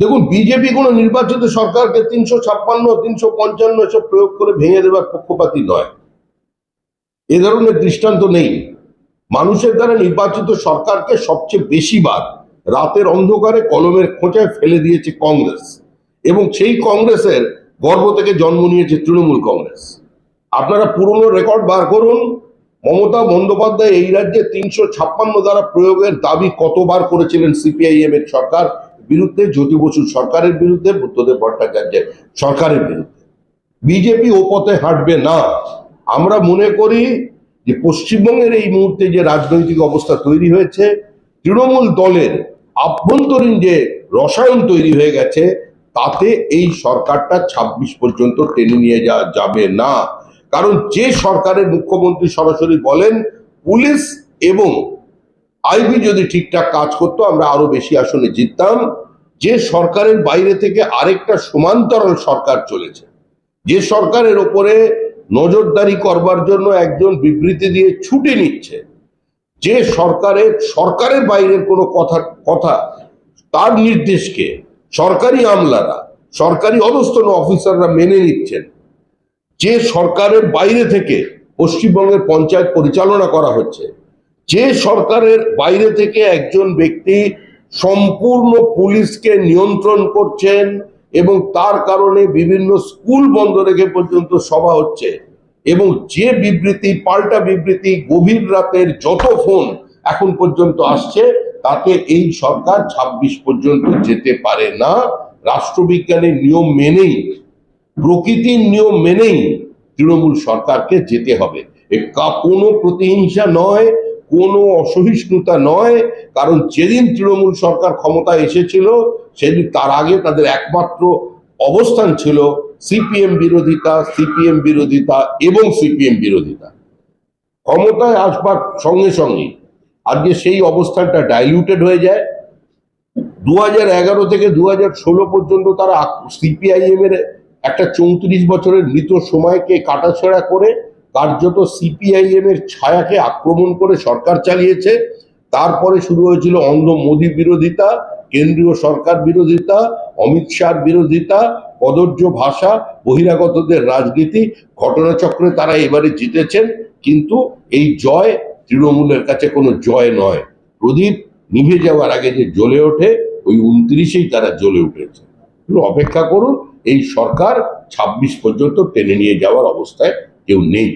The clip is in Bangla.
দেখুন বিজেপি কোনো নির্বাচিত সরকারকে তিনশো ছাপ্পান্ন, তিনশো পঞ্চান্ন এসব প্রয়োগ করে ভেঙে দেওয়ার পক্ষপাতী নয়। এ ধরনের দৃষ্টান্ত নেই। মানুষের দ্বারা নির্বাচিত সরকারকে সবচেয়ে বেশিবার রাতের অন্ধকারে কলমের খোঁচায় ফেলে দিয়েছে কংগ্রেস এবং সেই কংগ্রেসের গর্ব থেকে জন্ম নিয়েছে তৃণমূল কংগ্রেস। আপনারা পুরনো রেকর্ড বার করুন মমতা বন্দ্যোপাধ্যায় এই রাজ্যে তিনশো ছাপ্পান্ন দ্বারা প্রয়োগের দাবি কতবার করেছিলেন সিপিআইএম এর সরকার? বিরুদ্ধে জ্যোতি বসুর সরকারের বিরুদ্ধে, বুদ্ধদেব ভট্টাচার্যের সরকারের বিরুদ্ধে। বিজেপি ও পথে হাঁটবে না। আমরা মনে করি যে পশ্চিমবঙ্গের এই মুহূর্তে যে রাজনৈতিক অবস্থা তৈরি হয়েছে, তৃণমূল দলের আভ্যন্তরীণ যে রসায়ন তৈরি হয়ে গেছে, তাতে এই সরকারটা ছাব্বিশ পর্যন্ত টেনে নিয়ে যাওয়া যাবে না। কারণ যে সরকারের মুখ্যমন্ত্রী সরাসরি বলেন, পুলিশ এবং আইবি যদি ঠিকঠাক কাজ করতো, আমরা আরও বেশি আসনে জিততাম। যে সরকারের বাইরে থেকে আরেকটা সমান্তরাল সরকার চলেছে। যে সরকারের ওপরে নজরদারি করবার জন্য একজন বিবৃতি দিয়ে ছুটে নিচ্ছে। যে সরকারের সরকারের বাইরের কোনো কথা কথা, তার নির্দেশকে সরকারি আমলারা, সরকারি অধস্তন অফিসাররা মেনে নিচ্ছেন। যে সরকারের বাইরে থেকে পশ্চিমবঙ্গের পঞ্চায়েত পরিচালনা করা হচ্ছে, যে সরকারের বাইরে থেকে একজন ব্যক্তি সম্পূর্ণ পুলিশকে নিয়ন্ত্রণ করছেন এবং তার কারণে বিভিন্ন স্কুল বন্ধ রেখে পর্যন্ত সভা হচ্ছে এবং যে বিবৃতি, পাল্টা বিবৃতি, গভীর রাতের যত ফোন এখন পর্যন্ত আসছে, তাতে এই সরকার ২৬ পর্যন্ত যেতে পারে না। রাষ্ট্রবিজ্ঞানের নিয়ম মেনেই প্রকৃতির নিয়ম মেনেই তৃণমূল সরকারকে যেতে হবে। কোনো প্রতিহিংসা নয়, কোনো অসহিষ্ণুতা নয়, কারণ যেদিন তৃণমূল সরকার ক্ষমতায় এসেছিল, সেদিন তার আগে তাদের একমাত্র অবস্থান ছিল সিপিএম বিরোধিতা সিপিএম বিরোধিতা এবং সিপিএম বিরোধিতা। ক্ষমতায় আসবার সঙ্গে সঙ্গে আজকে সেই অবস্থানটা ডাইলিউটেড হয়ে যায়। দু থেকে দু পর্যন্ত তারা সিপিআইএম এর একটা চৌত্রিশ বছরের মৃত সময়কে কাটাছেড়া করে কার্যত সিপিআইএম এর ছায়াকে আক্রমণ করে সরকার চালিয়েছে। তারপরে শুরু হয়েছিল অন্ধ মোদী বিরোধিতা, কেন্দ্রীয় সরকার বিরোধিতা, অমিত শাহর বিরোধিতা কদর্য ভাষা, বহিরাগতদের রাজনীতি। ঘটনাচক্রে তারা এবারে জিতেছেন, কিন্তু এই জয় তৃণমূলের কাছে কোনো জয় নয়। প্রদীপ, নিভে যাওয়ার আগে যে জ্বলে ওঠে, ওই উনত্রিশেই তারা জ্বলে উঠেছে। অপেক্ষা করুন এই সরকার ছাব্বিশ পর্যন্ত টেনে নিয়ে যাওয়ার অবস্থায় কেউ নেই।